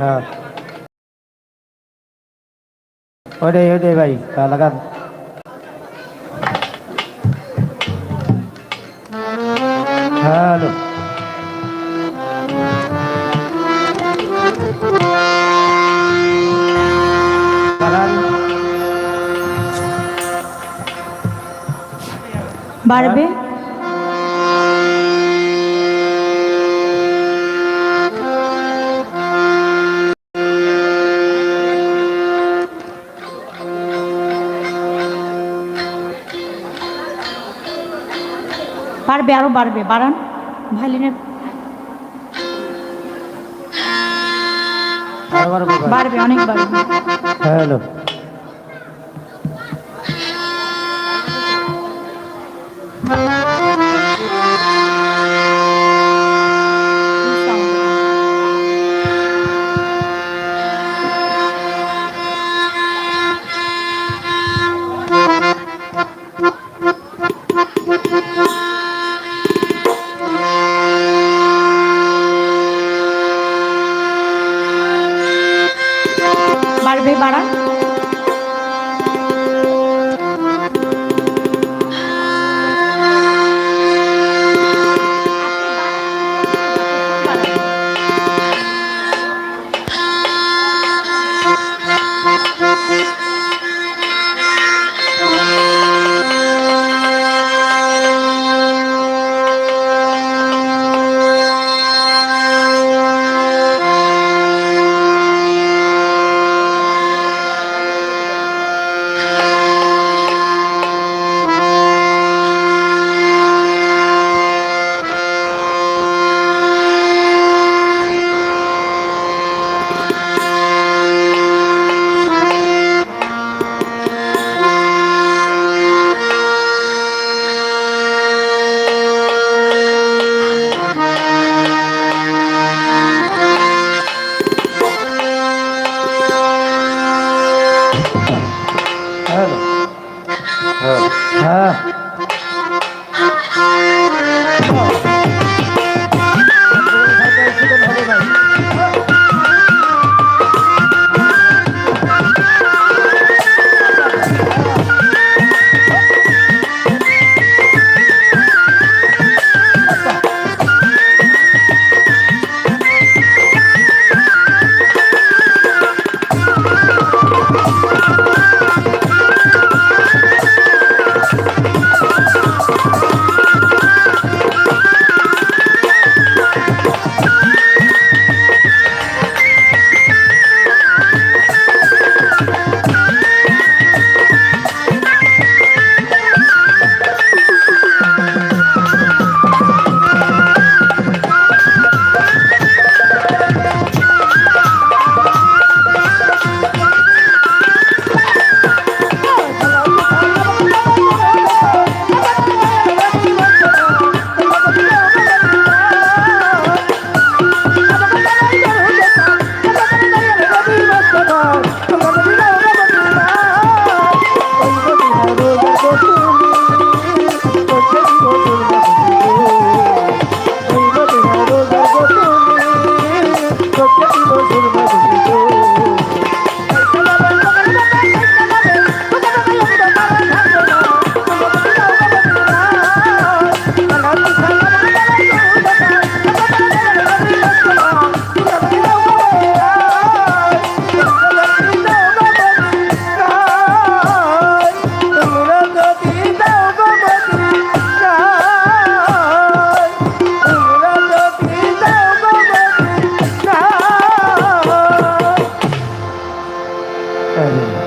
হ্যাঁ। ওইটাই ওইটাই ভাই হ্যাঁ হ্যালো। বাড়বে? বাড়বে আরও বাড়বে। বাড়ান। ভাই বাড়বে অনেক বাড়বে। হ্যালো। হ্যালো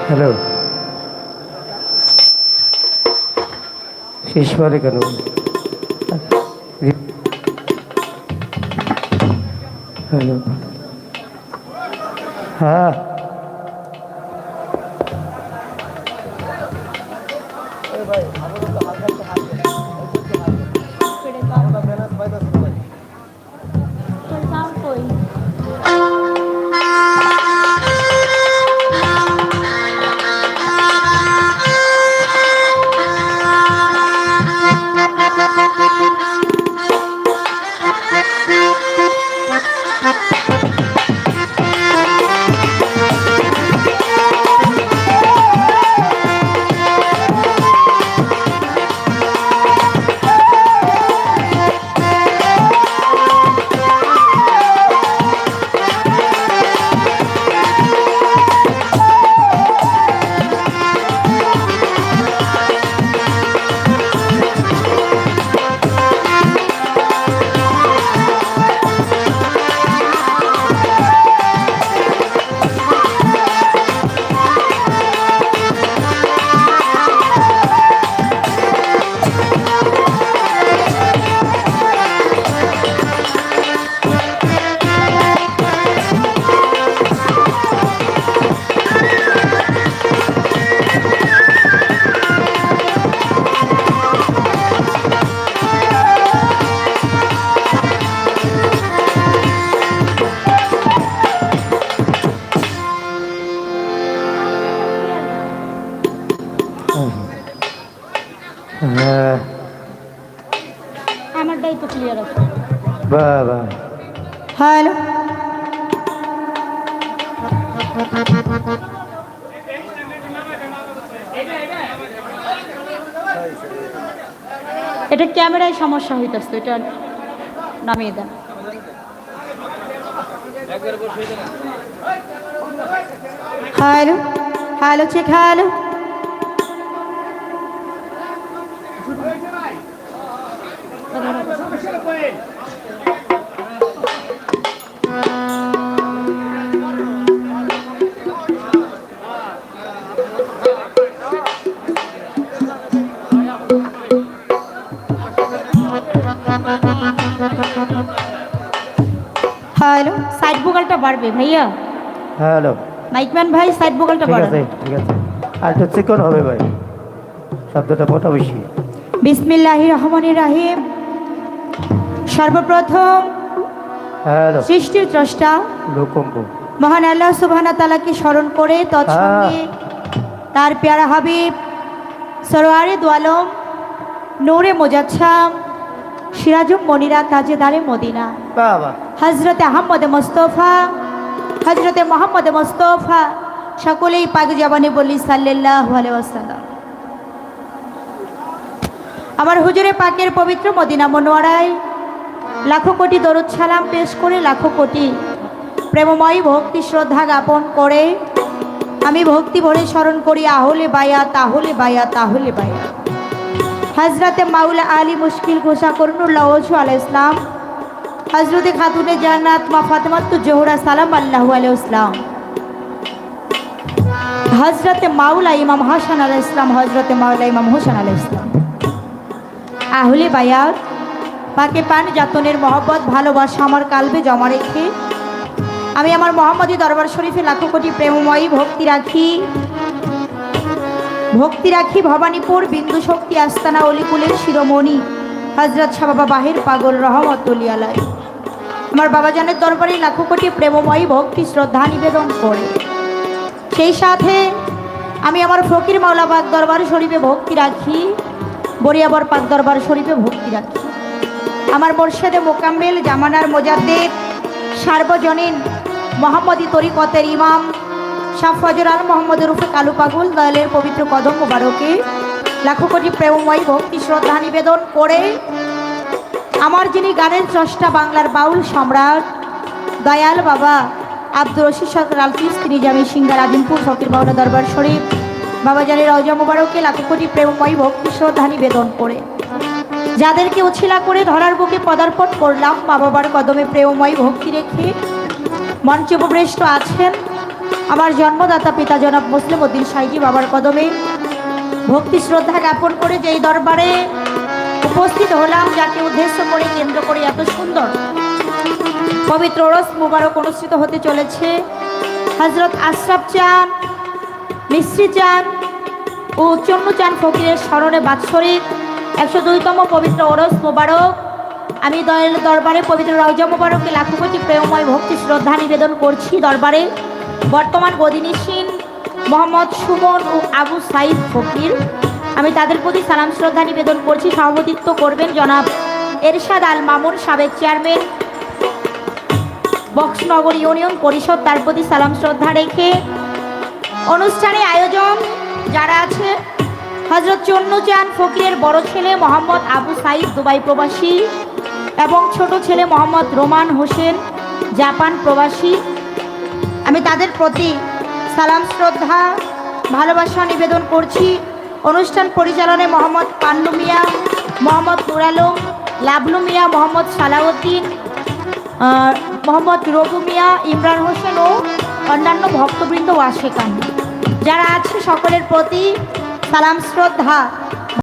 হ্যালো শেষ পরে কেন হ্যালো Ah! এটা ক্যামেরায় সমস্যা হইতেছে এটা নামিয়ে দেন hello hello check hello hello side ভোকালটা বাড়বে ভাইয়া হ্যালো মাইকম্যান ভাই সাইড ভোকালটা ঠিক আছে বাড়াবে ঠিক আছে আর একটু চিকন হবে ভাই শব্দটা মোটা বেশি বিসমিল্লাহ রহমান রাহিম সর্বপ্রথম হ্যালো সৃষ্টির দ্রষ্টা ভূকম্প মহান আল্লাহ সুবহানা তালাকে স্মরণ করে তৎসঙ্গে তার পেয়ারা হাবিব সরোয়ারে দোয়ালম নূরে মোজাচ্ছাম সিরাজুম মনিরা তাজেদারে মদিনা। বাবা। হজরত আহম্মদ মোস্তফা হজরতে মোহাম্মদ মোস্তফা সকলেই পাক জবানে বলি সাল্লাহ আমার হুজুরে পাকের পবিত্র মদিনা মনোয়ারায় লাখো কোটি দরুদ সালাম পেশ করে লাখো কোটি প্রেমময় ভক্তি শ্রদ্ধা জ্ঞাপন করে আমি ভক্তি ভরে স্মরণ করি, আহলে বায়া তাহলে বায়া তাহলে বায়া হজরতে মাউলা আলী মুশকিল ঘোষা ওজু আলাহ ইসলাম হজরতে খাতুনে জান্নাত, মা ফাতেমাত্তু জোহরা, সালাম আল্লাহু আলাইহি ইসলাম হজরতে মাওলা ইমাম হাসান আলাহ ইসলাম হজরতে মাওলা ইমাম হোসেন আলাহ ইসলাম আহলে বায়াত, পাকে পান যাতনের মহব্বত, ভালোবাসা আমার কালবে জমা রেখে আমি আমার মোহাম্মদী দরবার শরীফে লাখো কোটি প্রেমময়ী ভক্তি রাখি। ভক্তি রাখি ভবানীপুর বিন্দু শক্তি আস্তানা অলিকুলের শিরোমণি। হজরত শাহ বাবা বাহির পাগল রহমত আলাই আমার বাবাজানের দরবারে লাখো কোটি প্রেমময়ী ভক্তি, শ্রদ্ধা, নিবেদন করে। সেই সাথে আমি আমার ফকির মাওলা পাক দরবার শরীফে ভক্তি রাখি বরিয়াবর পাক দরবার শরীফে ভক্তি রাখি। আমার মোর্শেদে মোকাম্মেল জামানার মোজাদ্দের সার্বজনীন মোহাম্মদী তরিকতের ইমাম, শাহ ফজরান মোহাম্মদ রুফে কালু পাগল, দয়ালের পবিত্র কদম মুবারকে। লাখো কোটি প্রেমময় ভক্তি শ্রদ্ধা নিবেদন করে। আমার যিনি গানের স্রষ্টা বাংলার বাউল সম্রাট, দয়াল বাবা আব্দুর রশিদ সরকার আলফিস, তিনি জামি সিঙ্গার আজিমপুর ফকির বাউলা দরবার শরীফ, বাবা জানের রজা মুবারকে লাখো কোটি প্রেমময় ভক্তি শ্রদ্ধা নিবেদন করে। যাদেরকে উছিলা করে ধরার বুকে পদার্পণ করলাম, মা বাবার কদমে প্রেমময় ভক্তি রেখে। মঞ্চে উপবৃষ্ট আছেন আমার জন্মদাতা পিতা জনাব মুসলিম উদ্দিন সাইজি বাবার কদমে। ভক্তি শ্রদ্ধা জ্ঞাপন করে যেই দরবারে উপস্থিত হলাম, যাকে উদ্দেশ্য করে কেন্দ্র করে এত সুন্দর পবিত্র রস মুবারক অনুষ্ঠিত হতে চলেছে। হজরত আশরাফ চান, মিশ্রি চান ও চন্নু চান ফকিরের স্মরণে বাৎসরিক একশো দুইতম পবিত্র ওরস মোবারক। আমি দয়াল দরবারে পবিত্র রজা মোবারককে লাখো কোটি প্রেমময় ভক্তি শ্রদ্ধা নিবেদন করছি দরবারে। বর্তমান গদিনীসীন মোহাম্মদ সুমন ও আবু সাইদ ফকির। আমি তাদের প্রতি সালাম, শ্রদ্ধা নিবেদন করছি। সভাপতিত্ব করবেন জনাব এরশাদ আল মামুন, সাবেক চেয়ারম্যান, বক্সনগর ইউনিয়ন পরিষদ। তার প্রতি সালাম, শ্রদ্ধা রেখে অনুষ্ঠানে আয়োজন যারা আছে, হজরত চন্নুচান ফকিরের বড় ছেলে মোহাম্মদ আবু সাইদ, দুবাই প্রবাসী, এবং ছোট ছেলে মোহাম্মদ রোমান হোসেন, জাপান প্রবাসী। আমি তাদের প্রতি সালাম, শ্রদ্ধা, ভালোবাসা নিবেদন করছি। অনুষ্ঠান পরিচালনায় মোহাম্মদ পান্নু মিয়া, মোহাম্মদ নুরালম লাবলু মিয়া, মোহাম্মদ সালাউদ্দিন মোহাম্মদ রবু মিয়া, ইমরান হোসেন ও অন্যান্য ভক্তবৃন্দ ও আশেকান যারা আছে সকলের প্রতি সালাম, শ্রদ্ধা।